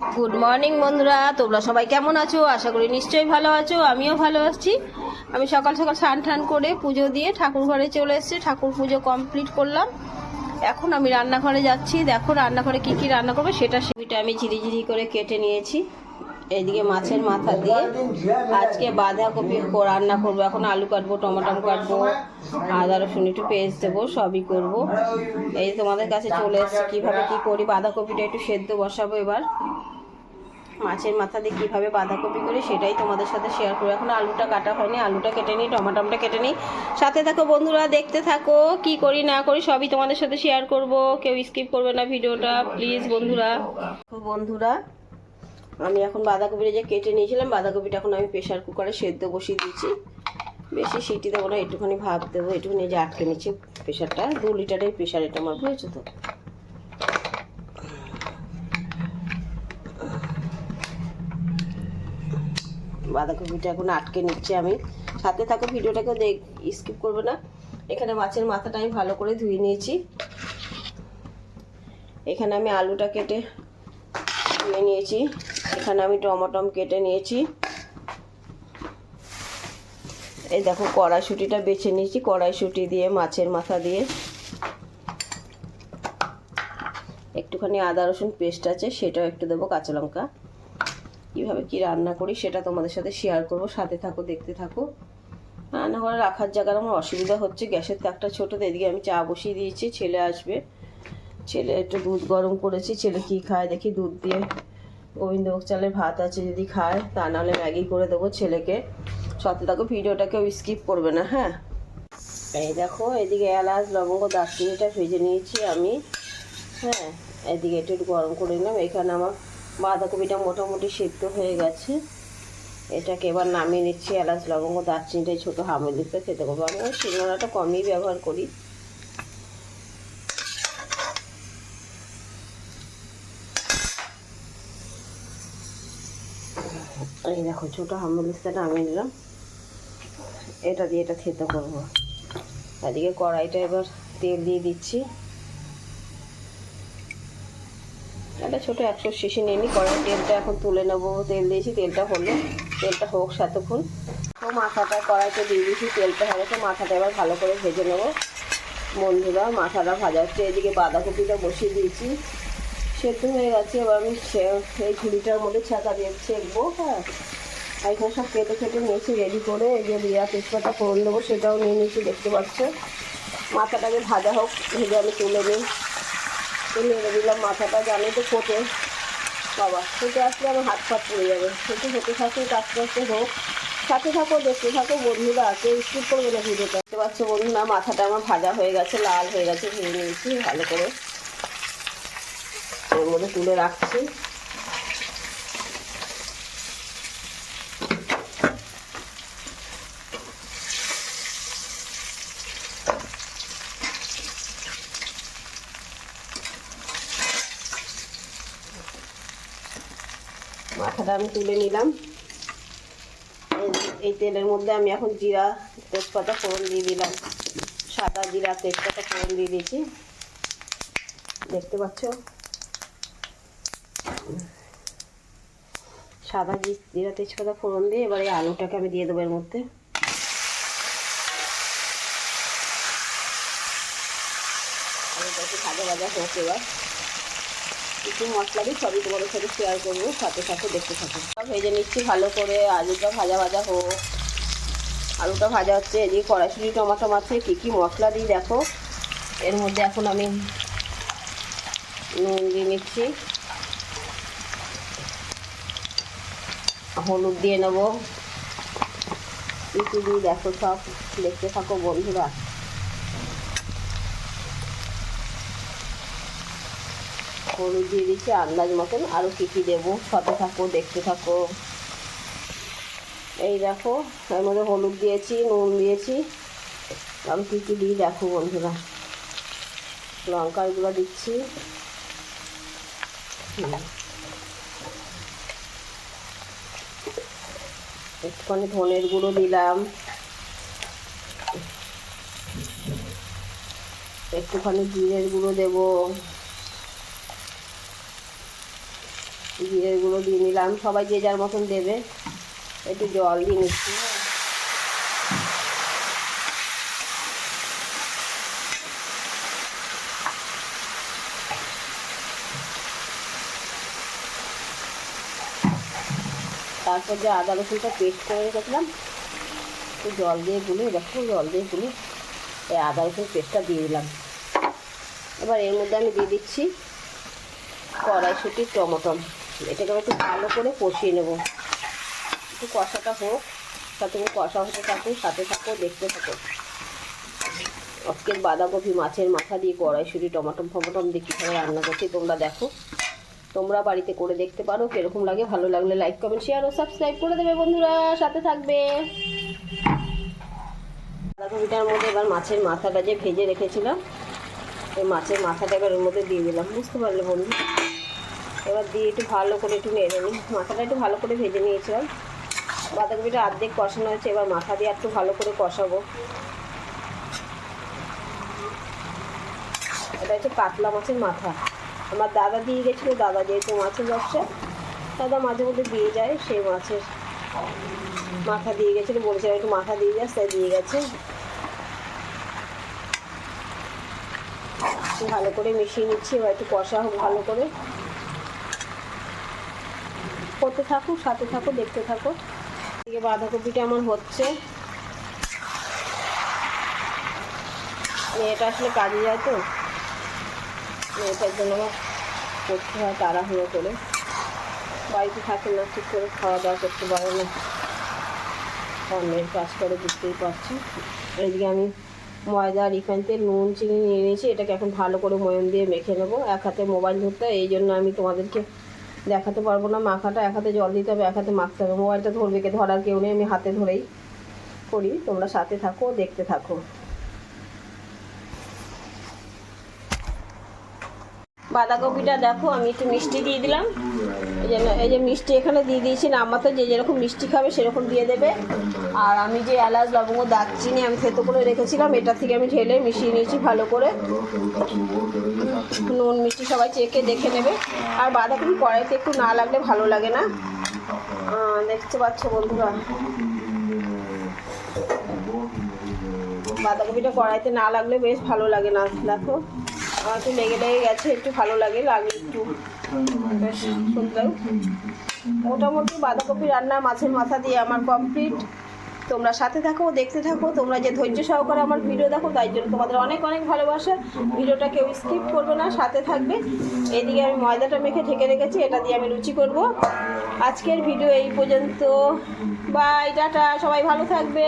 Good morning বন্ধুরা। তোমরা সবাই কেমন আছো? আশা করি নিশ্চয়ই ভালো আছো, আমিও ভালো আছি। আমি সকাল সকাল স্নান টান করে পুজো দিয়ে ঠাকুর ঘরে চলে এসেছি। ঠাকুর পুজো কমপ্লিট করলাম। এখন আমি রান্নাঘরে যাচ্ছি। দেখো রান্নাঘরে কি কি রান্না করব, সেটা সেটা আমি ঝিরিঝিরি করে কেটে নিয়েছি। এইদিকে মাছের মাথা দিয়ে। আজকে বাঁধাকপি রান্না করব। এখন আলু কাটবো, টমেটো কাটবো, আদা, রসুন, একটু পেস্ট দেবো, সবই করব। এই তোমাদের কাছে চলে এসেছি। কীভাবে কী করি? বাঁধাকপিটা একটু সেদ্ধ বসাবো এবার। মাছের মাথা দিয়ে কীভাবে বাঁধাকপি করি সেটাই তোমাদের সাথে শেয়ার করব। এখন আলুটা কাটা হয়নি, আলুটা কেটে নিই, টমাটমটা কেটে নিই। সাথে থাকো বন্ধুরা, দেখতে থাকো, কি করি না করি সবই তোমাদের সাথে শেয়ার করব। কেউ স্কিপ করবে না ভিডিওটা প্লিজ বন্ধুরা। বন্ধুরা, আমি এখন বাঁধাকপিটা যে কেটে নিয়েছিলাম, বাঁধাকপিটা এখন আমি প্রেশার কুকারে সেদ্ধ বসিয়ে দিয়েছি। বেশি সিটি দেবো না, একটুখানি ভাব দেবো, একটুখানি যে আটকে নিচ্ছি প্রেশারটা দু লিটারের প্রেশার এটা আমার বুঝেছ তো। বাঁধাকপিটা এখন আটকে নিচ্ছে আমি। সাথে থাকো, ভিডিওটাকেও দেখ স্কিপ করবে না। এখানে মাছের মাথাটা আমি ভালো করে ধুয়ে নিয়েছি। এখানে আমি আলুটা কেটে ধুয়ে নিয়েছি। এখানে আমি টমাটম কেটে নিয়েছি। এই দেখো, কড়াইশুটিটা বেছে নিয়েছি, কড়াইশুটি দিয়ে, মাছের মাথা দিয়ে। একটুখানি আদা রসুন পেস্ট আছে, সেটাও একটু দেবো কাঁচা লঙ্কা। কীভাবে কী রান্না করি সেটা তোমাদের সাথে শেয়ার করব, সাথে থাকো, দেখতে থাকো। রান্নাঘরে রাখার জায়গার আমার অসুবিধা হচ্ছে, গ্যাসের তাকটা ছোটো এদিকে আমি চা বসিয়ে দিয়েছি, ছেলে আসবে। ছেলে একটু দুধ গরম করেছি, ছেলে কী খায় দেখি দুধ দিয়ে। গোবিন্দভোগ চালের ভাত আছে, যদি খায়, তা নাহলে ম্যাগি করে দেবো ছেলেকে। সাথে থাকো ভিডিওটা কেউ স্কিপ করবে না হ্যাঁ? এই দেখো, এদিকে এলাচ, লবঙ্গ, দারচিনিটা ভেজে নিয়েছি আমি। হ্যাঁ এদিকে একটু গরম করে নিলাম, এখানে আমার বাঁধাকপিটা মোটামুটি সিদ্ধ হয়ে গেছে। এটাকে এবার নামিয়ে নিচ্ছি এলাচ, লবঙ্গ দারচিনিটাই ছোটো হামের দিতে খেতে করব। আমি ওই শিলনোড়াটা কমই ব্যবহার করি। এই দেখো, ছোটো দিতে নামিয়ে নিলাম। এটা দিয়ে এটা খেতে করব। এদিকে কড়াইটা এবার তেল দিয়ে দিচ্ছি। একটা ছোটো একশো শিশি নিয়ে নিই কড়াই তেলটা এখন তুলে নেব। তেল দিয়েছি, তেলটা হলো, তেলটা হোক সাতক্ষণ। তো মাথাটা, কড়াইতে দিয়ে দিয়েছি, তেলটা হয়ে গেছে, মাথাটা এবার ভালো করে ভেজে নেব। বন্ধুরা, মাথাটা ভাজা হচ্ছে, এদিকে বাঁধাকপিটা বসিয়ে দিয়েছি। সেদ্ধ হয়ে গেছে, এবার আমি এই ঝুড়িটার মধ্যে ছাঁকা দিয়ে ছেঁকবো হ্যাঁ। আর এখানে সব কেটে কেটে নিয়েছি রেডি করে, এই যে রিয়া তেজপাতা ফোড়ন দেবো, সেটাও নিয়ে নিয়েছি, দেখতে পাচ্ছ। মাথাটাকে ভাজা হোক, ভেজে আমি তুলে নিই। তো নেড়ে দিলাম, মাথাটা জানে তো ফোটে। বাবা, ফুটে আসলে আমার হাত ফাট পড়ে যাবে। সেটা হতে থাকুক, আস্তে আস্তে হোক। সাথে থাকো, দেখতে থাকো, বন্ধুরা, কেউ স্কুল করবে না ভিডিওটা দেখতে পাচ্ছ বন্ধুরা, মাথাটা আমার ভাজা হয়ে গেছে, লাল হয়ে গেছে, ভেঙে নিয়েছি, ভালো করে। ওর মধ্যে তুলে রাখছি। মাথাটা আমি তুলে নিলাম। এই- তেলের মধ্যে আমি এখন জিরা তেজপাতা ফোড়ন দিয়ে দিলাম। সাদা জিরা তেজপাতা ফোড়ন দিয়ে দিয়েছি। দেখতে পাচ্ছ? সাদা জিরা তেজপাতা ফোড়ন দিয়ে এবার এই আলুটাকে আমি দিয়ে দেবো এর মধ্যে। আলুটা একটু ভাজা ভাজা হোক এবার। কিছু মশলা দিয়ে সবই তোমাদের সাথে শেয়ার করব, সাথে সাথে দেখতে থাকো। ভেজে নিচ্ছি ভালো করে, আলুটা ভাজা ভাজা হোক। আলুটা ভাজা হচ্ছে, এদিকে কড়াইশুটি, টমাটো আছে কী কী মশলা দিই দেখো। এর মধ্যে এখন আমি নুন দিয়ে নিচ্ছি। হলুদ দিয়ে নেব। কিছু দিয়ে দেখো সব, দেখতে থাকো বন্ধুরা। হলুদ দিয়ে দিচ্ছি, আন্দাজ মতন। আরও কী কী দেবো, সাথে থাকো, দেখতে থাকো। এই দেখো, এর মধ্যে হলুদ দিয়েছি, নুন দিয়েছি। আমি কী কী দিই দেখো বন্ধুরা। লঙ্কার গুঁড়ো দিচ্ছি। একটুখানি ধনের গুঁড়ো দিলাম। একটুখানি জিরের গুঁড়ো দেবো। গুঁড়ো দিয়ে নিলাম। সবাই যে যার মতন দেবে, একটু জল দিয়ে নিচ্ছি। তারপর যে আদা রসুনটা পেস্ট করে রেখেছিলাম, একটু জল দিয়ে গুলি দেখো জল দিয়ে গুলি এই আদা রসুন পেস্টটা দিয়ে দিলাম। এবার এর মধ্যে আমি দিয়ে দিচ্ছি কড়াইশুটির টমেটো। এটাকে একটু ভালো করে কষিয়ে নেব। একটু কষাটা হোক সাথে কষা হতে থাকুক সাথে থাকো, দেখতে থাকো। আজকের বাঁধাকপি মাছের মাথা দিয়ে কড়াই কড়াইশুটি টমাটম ফমাটম দিয়ে কীভাবে রান্না করছি, তোমরা দেখো। তোমরা বাড়িতে করে দেখতে পারো, কীরকম লাগে, ভালো লাগলে লাইক কমেন্ট শেয়ার ও সাবস্ক্রাইব করে দেবে বন্ধুরা। সাথে থাকবে। বাঁধাকপিটার মধ্যে এবার মাছের মাথাটা যে ভেজে রেখেছিলাম, এই মাছের মাথাটা এবার ওর মধ্যে দিয়ে দিলাম। বুঝতে পারলে বন্ধু? এবার দিয়ে একটু ভালো করে একটু নেড়ে নিই। মাথাটা একটু ভালো করে ভেজে নিয়েছিলাম। বাঁধাকপিটা অর্ধেক কষানো হয়েছে, এবার মাথা দিয়ে একটু ভালো করে কষাবো। এটা হচ্ছে কাতলা মাছের মাথা। আমার দাদা দিয়ে গেছিল, দাদা যেহেতু মাছের ব্যবসা, দাদা মাঝে মধ্যে দিয়ে যায় সেই মাছের। মাথা দিয়ে গেছিল, বলেছিলাম একটু মাথা দিয়ে যাস, তাই দিয়ে গেছে। ভালো করে মিশিয়ে নিচ্ছি, এবার একটু কষা হোক ভালো করে। করতে থাকুক সাথে থাকো, দেখতে থাকো। এদিকে বাঁধাকপিটা আমার হচ্ছে। মেয়েটা আসলে কাজে যায় তো। মেয়েটার জন্য করতে হয় তাড়াহুড়ো করে। বাড়িতে থাকে না, ঠিক করে খাওয়া দাওয়া করতে পারে না। অন্যের কাজ করে, বুঝতেই পারছি। এদিকে আমি ময়দা, রিফাইন তেল, নুন, চিনি নিয়ে নিয়েছি। এটাকে এখন ভালো করে ময়ম দিয়ে মেখে নেব। এক হাতে মোবাইল ধরতে এই জন্য আমি তোমাদেরকে দেখাতে পারব না, মাখাটা, এক হাতে জল দিতে হবে, এক হাতে মাখতে হবে। মোবাইলটা ধরবে কে? ধরার কেউ নেই, আমি হাতে ধরেই করি। তোমরা সাথে থাকো, দেখতে থাকো। বাঁধাকপিটা দেখো, আমি একটু মিষ্টি দিয়ে দিলাম। এই যে এই যে মিষ্টি এখানে দিয়ে দিয়েছি তো যে যেরকম মিষ্টি খাবে সেরকম দিয়ে দেবে। আর আমি যে এলাচ, লবঙ্গ, দারচিনি আমি থেতো করে রেখেছিলাম, এটা থেকে আমি ঢেলে মিশিয়ে নিয়েছি ভালো করে। নুন মিষ্টি সবাই চেকে দেখে নেবে। আর বাঁধাকপি কড়াইতে একটু না লাগলে ভালো লাগে না। দেখতে পাচ্ছ বন্ধুরা। বাঁধাকপিটা কড়াইতে না লাগলে বেশ ভালো লাগে না, দেখো। আমার একটু লেগে লেগে গেছে, একটু ভালো লাগে লাগলে একটু। বেশ, সুন্দর। মোটামুটি বাঁধাকপি রান্না মাছের মাথা দিয়ে আমার কমপ্লিট তোমরা সাথে থাকো, দেখতে থাকো, তোমরা যে ধৈর্য সহকারে আমার ভিডিও দেখো, তাই জন্য তোমাদের অনেক অনেক ভালোবাসা। ভিডিওটা কেউ স্কিপ করবে না, সাথে থাকবে। এদিকে আমি ময়দাটা মেখে ঢেকে রেখেছি, এটা দিয়ে আমি রুচি করব। আজকের ভিডিও এই পর্যন্ত। বাই টাটা, সবাই ভালো থাকবে।